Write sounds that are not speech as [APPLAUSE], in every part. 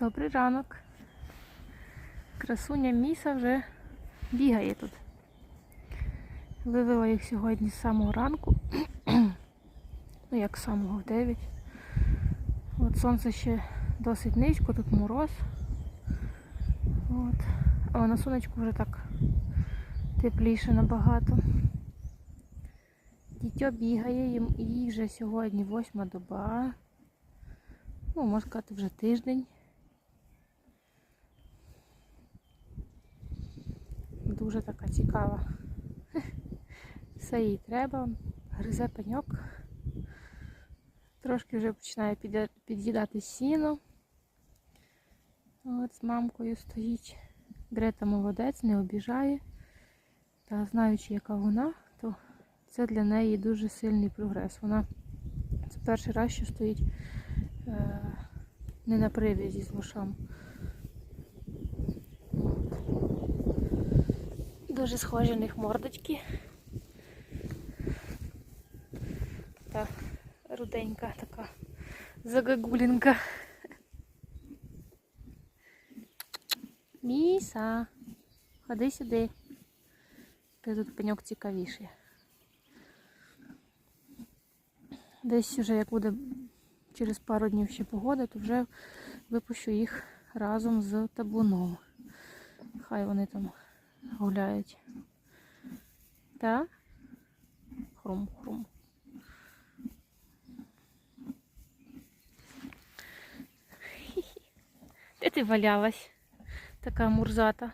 Добрий ранок. Красуня Міса вже бігає тут. Вивела їх сьогодні з самого ранку. ну як з самого в 9. От сонце ще досить низько, тут мороз. От. Але на сонечку вже так тепліше набагато. Дітьо бігає, їй вже сьогодні восьма доба. Ну, можна сказати, вже тиждень. Дуже така цікава. Все їй треба. Гризе пеньок. Трошки вже починає під'їдати сіно. От з мамкою стоїть. Грета молодець, не обіжає. Та знаючи, яка вона, то це для неї дуже сильний прогрес. Вона це перший раз, що стоїть е, не на привязі з лошам. Дуже схожі на них мордочки. Та руденька така загагулінка. Міса, ходи сюди. Ти тут пеньок цікавіший. Десь вже як буде через пару днів ще погода, то вже випущу їх разом з табуном. Хай вони там гуляють. Так? Хрум-хрум. [LAUGHS] Де ти валялась? Така мурзата.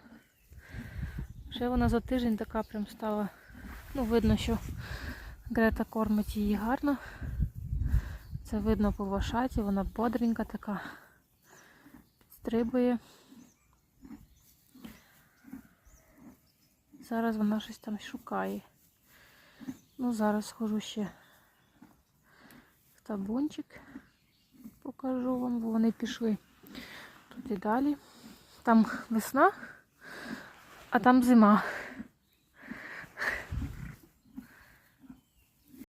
Ще вона за тиждень така прям стала. Ну, видно, що Грета кормить її гарно. Це видно по вашаті, вона бодренька така. Підстрибує. Зараз вона щось там шукає. Ну, зараз схожу ще в табунчик. Покажу вам, бо вони пішли тут і далі. Там весна, а там зима.